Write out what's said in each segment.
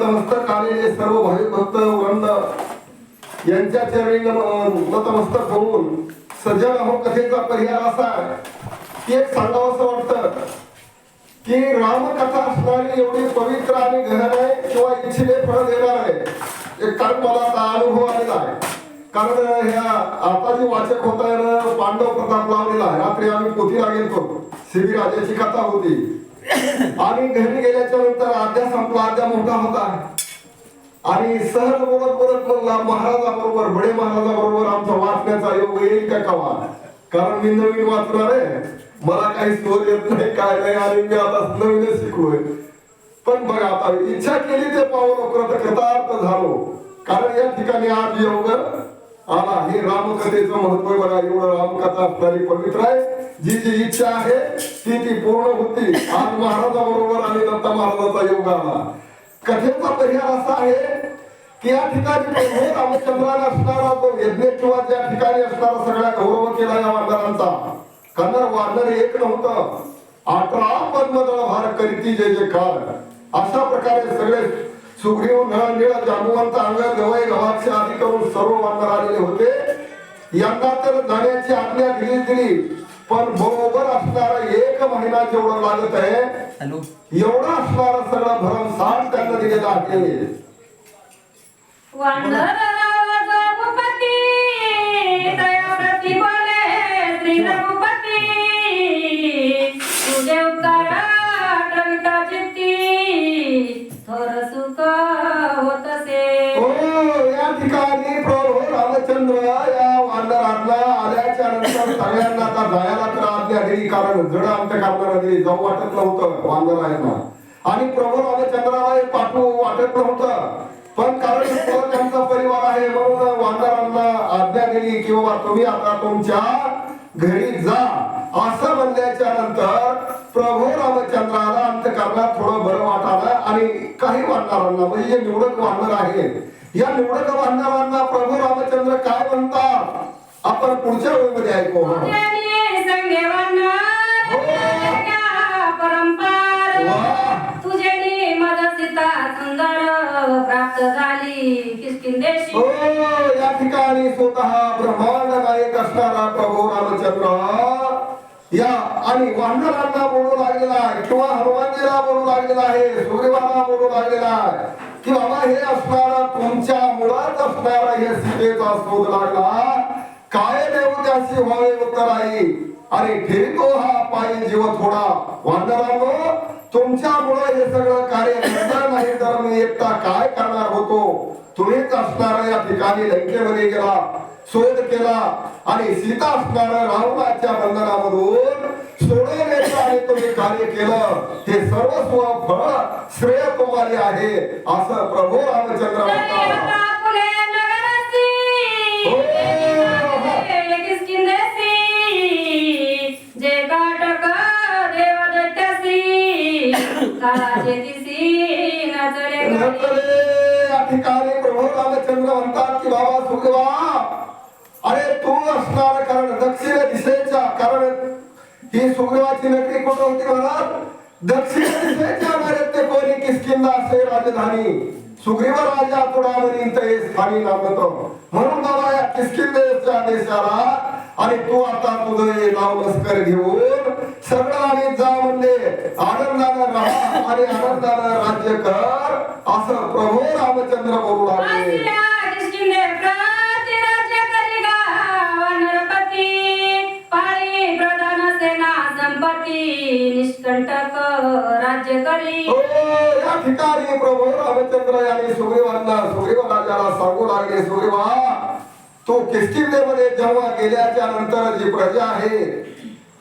नतमस्तक आलेले सर्व भाविक भक्त वृंद यांच्या चरणी नम- नतमस्तक होऊन सज्जन हो कथेचा पर्याय असा की एक सांगावं असं वाटतं की रामकथा असणारी एवढी पवित्र आणि गहन आहे किंवा इच्छिले फळ देणार आहे. एक कारण मला आता अनुभव आलेला आहे. कारण ह्या आता जी वाचक होता पांडव प्रताप लावलेला आहे. रात्री आम्ही पोथीला गेलतो. श्रीराजाची कथा होती. आणि घरी गेल्याच्यानंतर आद्या संपला आद्या मोठा होता. आणि सहज बोलत बोलत म्हणला महाराजा बरोबर बडे महाराजा बरोबर आमचा वाचण्याचा योग येईल का कवा? कारण मी नवीन वाचणार आहे. मला काही स्टोर येत नाही काय नाही आणि मी आता नवीनच शिकलोय. पण बघा आता इच्छा केली ते पाहू लवकर तर कृतार्थ झालो. कारण या ठिकाणी आज योग आला. हे रामकथेचं महत्त्व बघा एवढं रामकथा असणारी पवित्र आहे. जी जी इच्छा आहे ती ती पूर्ण होती. आज महाराजा बरोबर आणि दत्ता महाराजाचा योग आला. कथेचा परिहार असा आहे की या ठिकाणी प्रभू रामचंद्राला असणारा तो यज्ञ किंवा त्या ठिकाणी असणारा सगळ्या गौरव केला या वानरांचा कारण वानर एक नव्हतं. अठरा पद्मदळ भार करीती जे जे काल अशा प्रकारे सगळे सुग्रीव नळ निळ जानुवंत अंग गवय गव्हाचे आदी करून सर्व वानर आलेले होते. यंदा तर जाण्याची आज्ञा दिली दिली. पण बरोबर असणारा एक महिना जेवढं लागत आहे हॅलो. एवढा असणारा सगळं भरमसाठ त्यांना दिलेलं आहे हो या ठिकाणी प्रभू रामचंद्र या वानरातला आल्याच्यानंतर सगळ्यांना आता जायला तर आज्ञा आलेली कारण जड आमच्या करणारा दिली. जाऊ वाटत नव्हतं वांदर आहे ना. आणि प्रभू रामचंद्राला एक पाठवू वाटत नव्हतं पण कारण त्यांचा परिवार आहे म्हणून वांदरांना आज्ञा दिली की बाबा तुम्ही आता तुमच्या घरी जा. असं म्हणल्याच्या नंतर प्रभू रामचंद्राला अंतकरणात थोडं बरं वाटालं आणि काही वानरांना म्हणजे निवडक वानर आहे या निवडक वानरांना प्रभू रामचंद्र काय म्हणतात? आपण पुढच्या वेळेमध्ये ऐकू सुंदर प्राप्त झाली. किष्किंदेशी हो या ठिकाणी स्वतः ब्रह्मांड नायक असणारा प्रभू रामचंद्र. या आणि वानरांना बोलू लागलेला आहे. किंवा हनुमानजीला बोलू लागलेला आहे. सूर्यवाला बोलू लागलेला आहे. की बाबा हे असणारा तुमच्या मुळात असणारा हे सीतेचा शोध लागला. काय देव त्याची व्हावे उत्तराई. आणि ठेतो हा पायी जीव थोडा. वानरांनो तुमच्यामुळे हे सगळं कार्य करणार नाही तर मी एकटा काय करणार होतो? तुम्हीच असणार या ठिकाणी लंकेमध्ये गेला शोध केला आणि सीता असणार रावणाच्या बंधनामधून सोडून आणि तुम्ही कार्य केलं. हे सर्वस्व फळ श्रेय तुम्हाला आहे. असं प्रभू रामचंद्र म्हणतात. काळाचे दिसी नाचले गाणी. नंतरे या ठिकाणी प्रभू रामचंद्र म्हणतात की बाबा सुग्रीवा अरे तू असणार कारण दक्षिण दिशेच्या कारण ही सुग्रीवाची नगरी कुठं होती महाराज? दक्षिण दिशेच्या नैऋत्य कोणी किसकिंदा असे राजधानी. सुग्रीव राजा तुडावरी ते स्थानी नांदतो म्हणून बाबा या किसकिंदेच्या देशाला आणि तू आता तुझं नाव लष्कर घेऊन सगळं आणि जा म्हणले आनंदानं राहा आणि आनंदानं राज्य कर असं प्रभू रामचंद्र बोलू लागले. राज्य करिगा, वानरपती, पाळी प्रधान सेना संपत्ती निष्कंटक राज्य करी हो या ठिकाणी प्रभू रामचंद्र यांनी सुग्रीवांना सुग्रीव राजाला सांगू लागले सुग्रीवा तो किस्किंदेमध्ये जेव्हा गेल्याच्यानंतर जी प्रजा आहे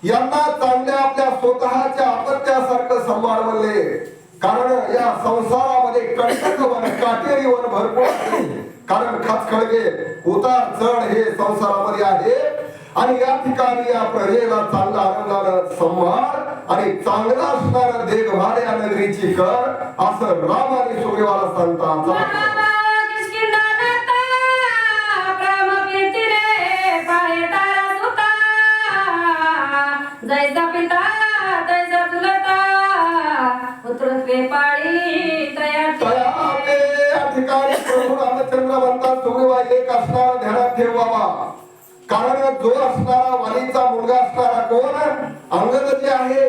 यांना चांगल्या आपल्या स्वतःच्या अपत्यासारखं सांभाळ कारण या संसारामध्ये कंटक वन काटेरी वन भरपूर कारण खचखळगे उतार चढ हे संसारामध्ये आहे. आणि या ठिकाणी या प्रजेला चांगला आनंदानं संभाळ आणि चांगला असणारा देखभाल या नगरीची कर असं राम आणि सुग्रीवाला सांगतात. जैसा पिता तैसा चुलता पुत्रत्वे पाळी तयार ठिकाणी प्रभू रामचंद्र म्हणतात सुग्रीवा एक असणारा ध्यानात ठेव बाबा. कारण जो असणारा वालीचा मुलगा असणारा कोण? अंगद जे आहे.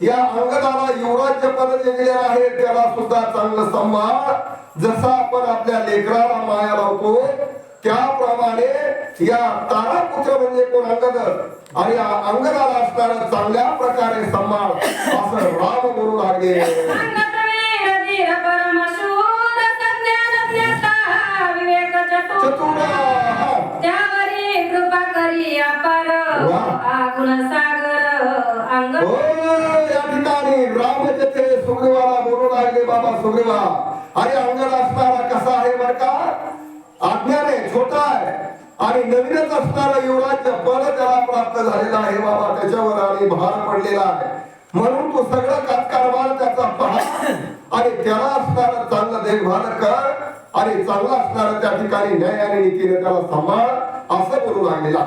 या अंगदाला युवराज्य पद जे आहे. त्याला सुद्धा चांगलं सन्मान जसा आपण आपल्या लेकराला माया लावतो त्याप्रमाणे या तारापुत्र म्हणजे कोण? अंगद आणि अंगदाला असणारा चांगल्या प्रकारे सांभाळ. असं राम बोलू लागले. हा. त्यावरी कृपा करी अपार वा. आगुण सागर अंग. या ठिकाणी राम जेथे सुग्रीवाला बोलू लागले बाबा सुग्रीवा. आणि अंगण असणारा कसा आहे बर का? आज्ञाने छोटा आहे. आणि नवीनच असणारा युवराज्य पद त्याला प्राप्त झालेला आहे. बाबा त्याच्यावर आणि भार पडलेला आहे. म्हणून तो सगळा कातकारभार त्याचा पहा आणि त्याला असणारा चांगला देखभाल कर आणि चांगला असणारा त्या ठिकाणी न्याय आणि नीतीने त्याला सांभाळ असं बोलू लागलेला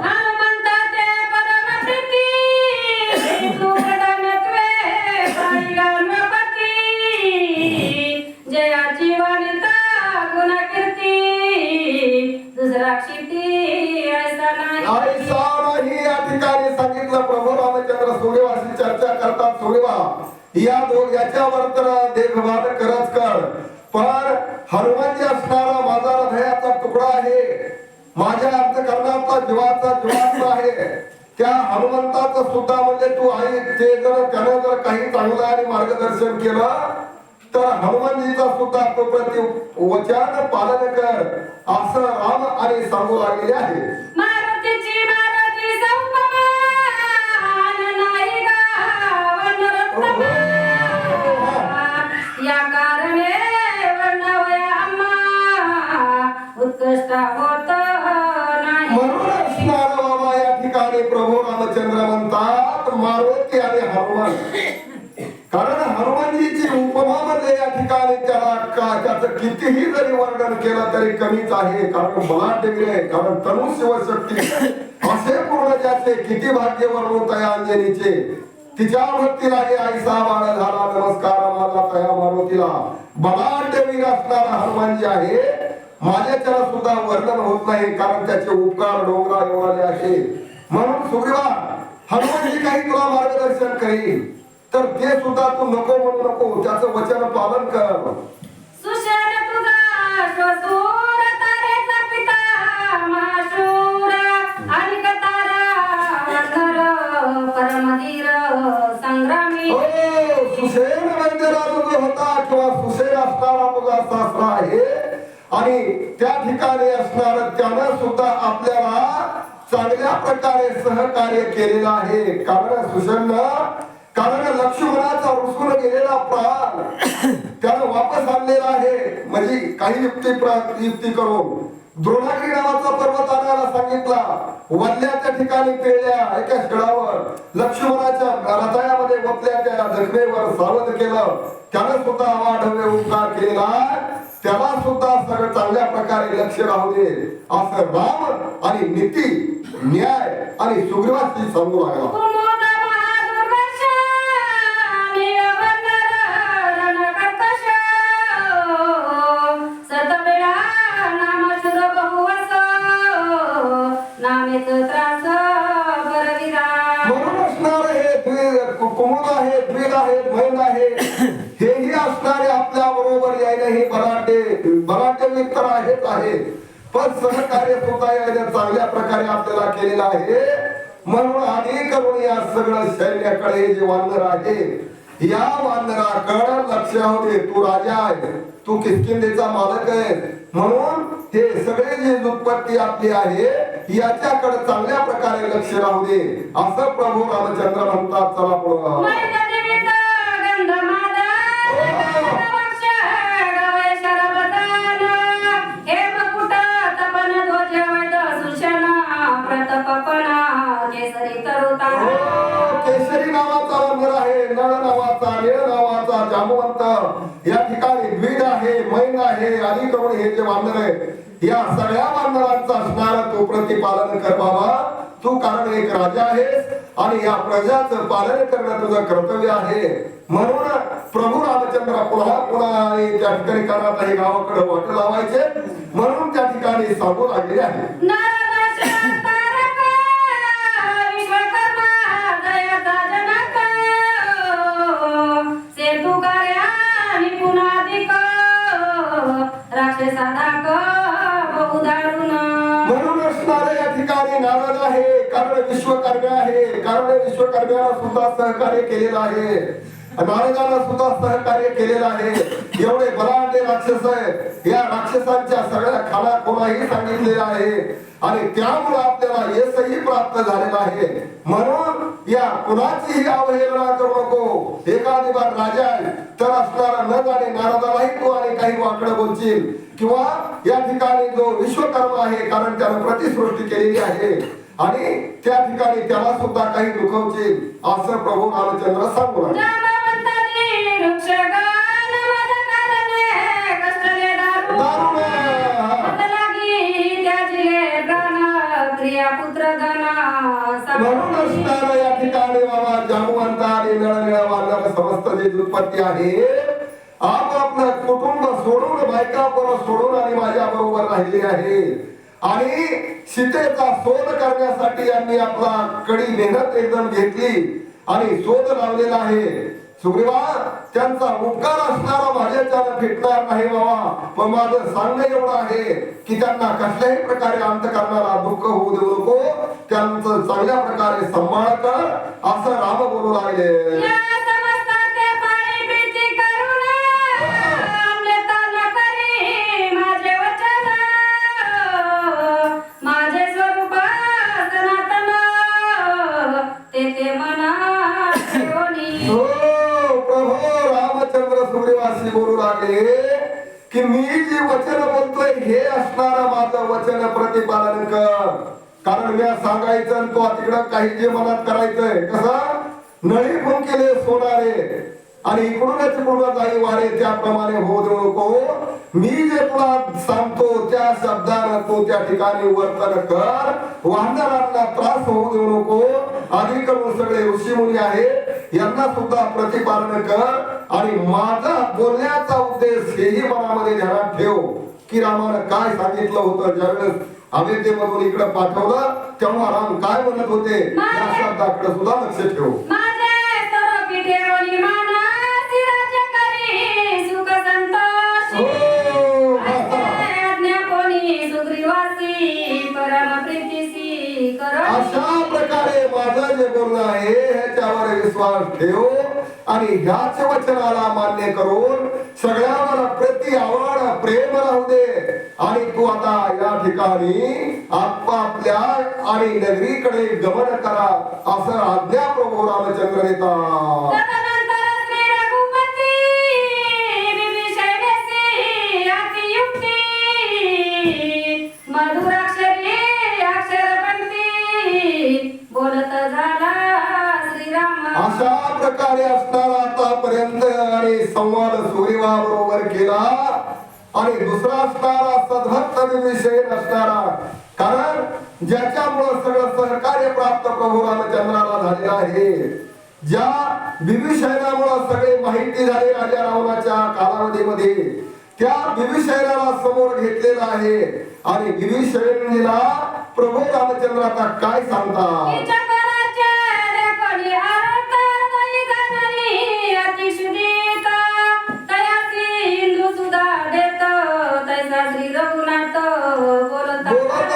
नाही या ठिकाणी सांगितलं प्रभू रामचंद्र चर्चा करतात सूर्यवा. या दोन याच्यावर तर देखभाल करत कर. पण हनुमानजी असणारा माझा हृदयाचा तुकडा आहे. माझ्या अंतकरणाचा जीवाचा जीवाचा आहे. त्या हनुमंताचं सुद्धा म्हणजे तू आई ते जर त्यानं जर काही चांगलं आणि मार्गदर्शन केलं तर हनुमानजीचा सुद्धा तो प्रति वचन पालन कर असं राम आणि सांगू लागलेले आहे. प्रभू रामचंद्र म्हणतात मारुती आणि हनुमान. कारण या ठिकाणी त्याला का त्याचं कितीही जरी वर्णन केलं तरी कमीच आहे कारण बलाढ्य आहे कारण तनु शिवशक्ती असे पूर्ण ज्याचे किती भाग्य वर्णवत तया अंजनीचे तिच्या भक्तीला हे आईसा बाळ झाला नमस्कार माझा तया मारुतीला. बलाढ्य वीर असणारा हनुमानजी आहे. माझ्याच्याला सुद्धा वर्णन होत नाही कारण त्याचे उपकार डोंगरा एवढाले आहे. म्हणून सुग्रीवा हनुमानजी काही तुला मार्गदर्शन करेल तर ते सुद्धा तू नको म्हणू नको त्याचं वचन पालन कर. सुशर तुझा श्वसूर तारेचा पिता महाशूर आणि तारा धर परमधीर संग्रामी. हो सुसेन वैद्यराज जो होता किंवा सुसेन असणारा तुझा सासरा आहे आणि त्या ठिकाणी असणार त्यानं सुद्धा आपल्याला चांगल्या प्रकारे सहकार्य केलेलं आहे. कारण सुसेन कारण लक्ष्मणाचा रुसून गेलेला प्राण त्यानं वापस आणलेला आहे. म्हणजे काही युक्ती युक्ती करून द्रोणागिरी नावाचा पर्वत आणायला सांगितला. वल्ल्याच्या ठिकाणी पेळल्या एका शिळावर लक्ष्मणाच्या रथायामध्ये वपल्या त्या जखमेवर सावध केलं. त्यानं सुद्धा अवाढव्य उपकार केला त्याला सुद्धा सगळं चांगल्या प्रकारे लक्ष राहू दे. असं राम आणि नीती न्याय आणि सुग्रीवास्ती सांगू लागला. पण सहकार्य सुद्धा याने चांगल्या प्रकारे आपल्याला केलेलं आहे. म्हणून अनेक या सगळं सैन्याकडे जे वानर आहे या वानराकडे लक्ष होते तू राजा आहे तू किसकिंदेचा मालक आहे. म्हणून हे सगळे जे उत्पत्ती आपली आहे याच्याकडे चांगल्या प्रकारे लक्ष राहू दे. असं प्रभू रामचंद्र म्हणतात चला पुढे. केसरी हो, नावाचा वानर आहे नळ नावाचा निळ नावाचा जामवंत या ठिकाणी द्विड आहे मैन आहे करून हे जे वानर आहे या सगळ्या वानरांचा असणारा तू प्रतिपालन कर बाबा. तू कारण एक राजा आहेस आणि या प्रजाचं पालन करणं तुझं कर्तव्य आहे. म्हणून प्रभू रामचंद्र पुन्हा पुन्हा आणि त्या ठिकाणी करत आहे गावाकडे वाट लावायचे. म्हणून त्या ठिकाणी सांगू लागले आहे राक्षसादाक बहु दारुण. म्हणून असणारे या ठिकाणी नारद आहे कारण विश्वकर्म्या आहे. कारण विश्वकर्म्याला सुद्धा सहकार्य केलेलं आहे. महाराजांना सुद्धा सहकार्य केलेलं आहे. एवढे बलाढ्य राक्षस आहे या राक्षसांच्या सगळ्या खाला कोणाही सांगितले आहे. आणि त्यामुळे आपल्याला यशही प्राप्त झालेलं आहे. म्हणून या कुणाचीही अवहेलना करू नको. एखादी बार राजा आहे तर असणारा न जाणे नारदालाही तू आणि काही वाकडं बोलशील. किंवा या ठिकाणी जो विश्वकर्मा आहे कारण त्यानं प्रतिसृष्टी केलेली आहे आणि त्या ठिकाणी त्याला सुद्धा काही दुखवचे असं प्रभू रामचंद्र सांगू लागले. समस्त आहे. आज आपलं कुटुंब सोडून बायका बरोबर सोडून आणि माझ्या बरोबर राहिली आहे. आणि सीतेचा शोध करण्यासाठी यांनी आपला कडी मेहनत एकदम घेतली आणि शोध लावलेला आहे. सुग्रीवा त्यांचा उपकार असणारा माझ्याच्यानं फिटणार नाही बाबा. पण माझं सांगणं एवढं आहे की त्यांना कसल्याही प्रकारे अंत करणारा दुःख होऊ देऊ नको. त्यांचं चांगल्या प्रकारे सांभाळ कर. असं राम बोलू लागले. वचन प्रतिपालन कर कारण मी सांगायचं तो तिकडं काही जे मनात करायचंय कसं? नळी फुंकिले सोनारे. आणि इकडूनच पुढं जाई वारे त्याप्रमाणे होऊ नको. मी जे तुला सांगतो त्या शब्दानं तो त्या ठिकाणी वर्तन कर. वाहनांना त्रास होऊ देऊ नको. अधिक सगळे ऋषी ऋषीमुनी आहेत यांना सुद्धा प्रतिपालन कर. आणि माझा बोलण्याचा उद्देश हेही मनामध्ये ध्यानात ठेव. की रामानं काय सांगितलं होतं ज्यावेळेस अयोध्येमधून इकडे पाठवलं तेव्हा राम काय म्हणत होते? या शब्दाकडे सुद्धा लक्ष ठेव. हो, अशा प्रकारे माझं जे बोलणं आहे ह्याच्यावर विश्वास ठेव आणि ह्याच वचनाला मान्य करून सगळ्यावर प्रति आवड प्रेम राहू दे. आणि तू आता या ठिकाणी आपापल्या आणि नगरीकडे गमन करा असं आज्ञा प्रभू रामचंद्र देतात. अशा प्रकारे असणारा आतापर्यंत आणि संवाद सुग्रीवा बरोबर केला. आणि दुसरा असणारा सद्भक्त विषय असणारा कारण ज्याच्यामुळे सगळं सहकार्य प्राप्त प्रभू रामचंद्राला झालेलं आहे. ज्या विभीषणामुळे सगळे माहिती झाली राजा रावणाच्या कालावधीमध्ये त्या विभीषणाला समोर घेतलेला आहे. आणि विभीषणीला प्रभू रामचंद्र आता काय सांगतात?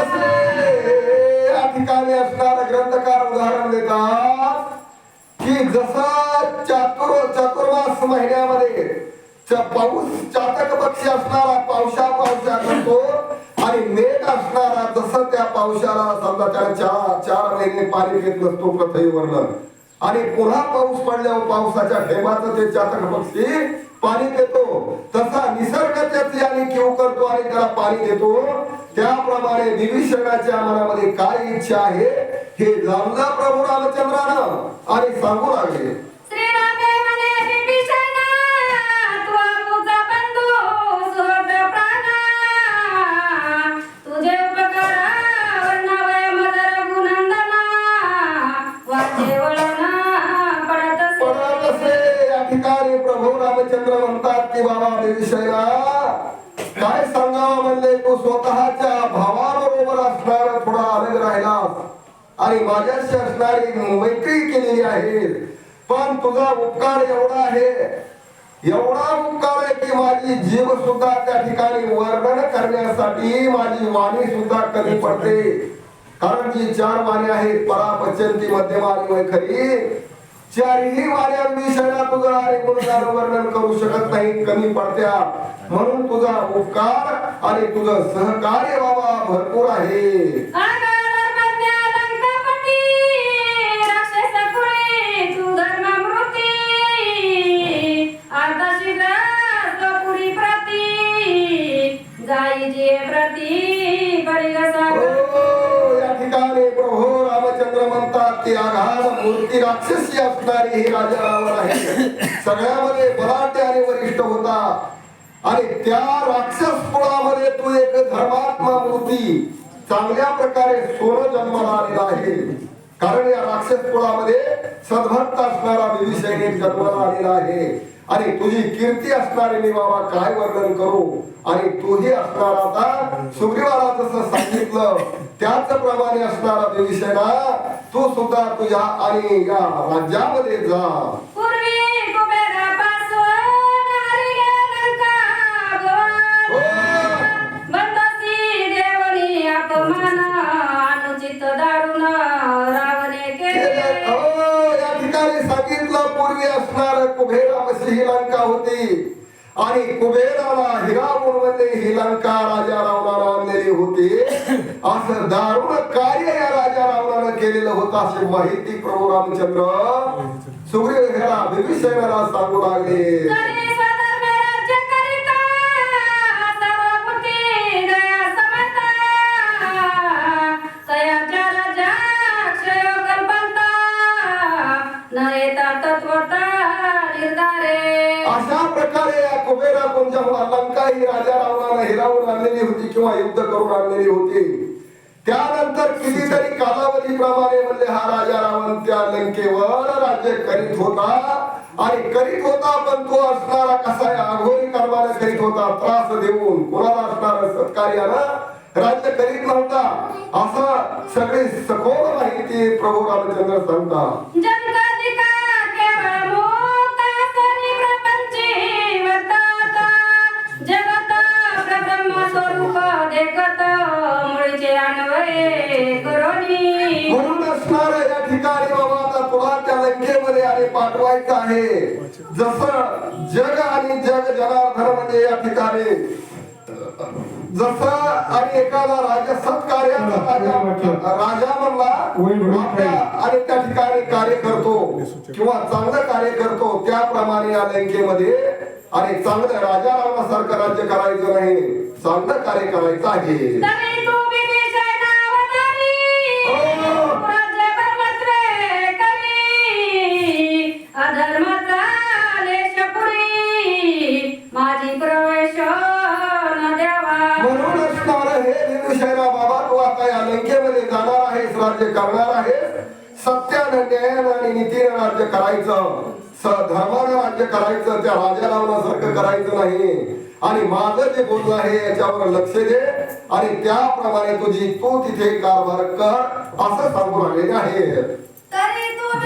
बोलत असले या ठिकाणी असणार ग्रंथकार उदाहरण देतात की जसा चातुर चातुर्मास महिन्यामध्ये पाऊस चातक पक्षी असणारा पावसा पावसा करतो आणि मेघ असणारा जसं त्या पावसाला समजा त्याला चार चार महिने पाणी घेत नसतो पृथ्वीवरनं आणि पुन्हा पाऊस पडल्यावर पावसाच्या ठेमाचं ते चातक पक्षी पाणी देतो. तसा निसर्ग त्याची आणि किव करतो आणि त्याला पाणी देतो. त्याप्रमाणे विभीषणाच्या मनामध्ये काय इच्छा आहे हे जाणलं प्रभू रामचंद्रानं. आणि सांगू लागले. माझ्याशी असणारी मैत्री केलेली आहे. पण तुझा उपकार एवढा आहे. एवढा उपकार आहे की माझी जीव सुद्धा त्या ठिकाणी वर्णन करण्यासाठी माझी वाणी सुद्धा कमी पडते. कारण जी चार वाणी आहेत परा पचंती मध्यम आणि वैखरी. चारही वाण्यांविषयीला तुझं आणि गुणगान वर्णन करू शकत नाही कमी पडत्या. म्हणून तुझा उपकार आणि तुझं सहकार्य बाबा भरपूर आहे. जाईजे प्रती, बळीगसा या ठिकाणी प्रभू रामचंद्र म्हणतात ती आघाड मूर्ती राक्षसी असणारी ही राजा रावण आहे. सगळ्यामध्ये बलाढ्य आणि वरिष्ठ होता. आणि त्या राक्षस कुळामध्ये तू एक धर्मात्मा मूर्ती चांगल्या प्रकारे सोनं जन्माला आलेला आहे. कारण या राक्षस कुळामध्ये सद्भक्त असणारा विभीषण जन्माला आलेला आहे. आणि तुझी कीर्ती असणारी मी बाबा काय वर्णन करू? आणि तूही असणार आता सुग्रीवाला जसं सांगितलं त्याचप्रमाणे असणारा विभीषणा तू सुद्धा तुझ्या आणि या राज्यामध्ये जा. केले. हो, या ठिकाणी सांगितलं पूर्वी असणार कुबेरापाशी श्रीलंका होती. आणि कुबेराला हिरावून म्हणजे ही लंका राजा रावणाला आणलेली होती. असं दारुण कार्य या राजा रावणानं केलेलं होतं अशी माहिती प्रभू रामचंद्र सुग्रीव ह्याला विभीषणाला सांगू लागले. तरी प्रकारे या कुबेरा जेव्हा लंका ही राजा रावणानं हिरावून आणलेली होती किंवा युद्ध करून आणलेली होती? त्यानंतर कितीतरी कालावधी प्रमाणे म्हणजे हा राजा रावण त्या लंकेवर राज्य करीत होता आणि करीत होता पण तो असणारा कसा आहे? अघोरी कर्माने करीत होता त्रास देऊन कोणाला असणारा? सत्कार्यानं राज्य करीत नव्हता. असं सगळी सखोल माहिती प्रभू रामचंद्र सांगतात. पाठवायचं आहे. जसं जग आणि जग जनार्दन म्हणजे या ठिकाणी. जसं आणि एखादा राजा सत्कार्याचा राजा राजा म्हणला आणि त्या ठिकाणी कार्य करतो किंवा चांगलं कार्य करतो त्याप्रमाणे या लंकेमध्ये आणि चांगलं राजा रावणासारखं राज्य करायचं नाही चांगलं कार्य करायचं आहे. करायचं. धर्मानं राज्य करायचं त्या राजा रावणासारखं करायचं नाही. आणि माझं जे बोलणं आहे याच्यावर लक्ष दे. आणि त्याप्रमाणे तुझी तू तिथे कारभार कर असं सांगून आलेले आहे. तरी तू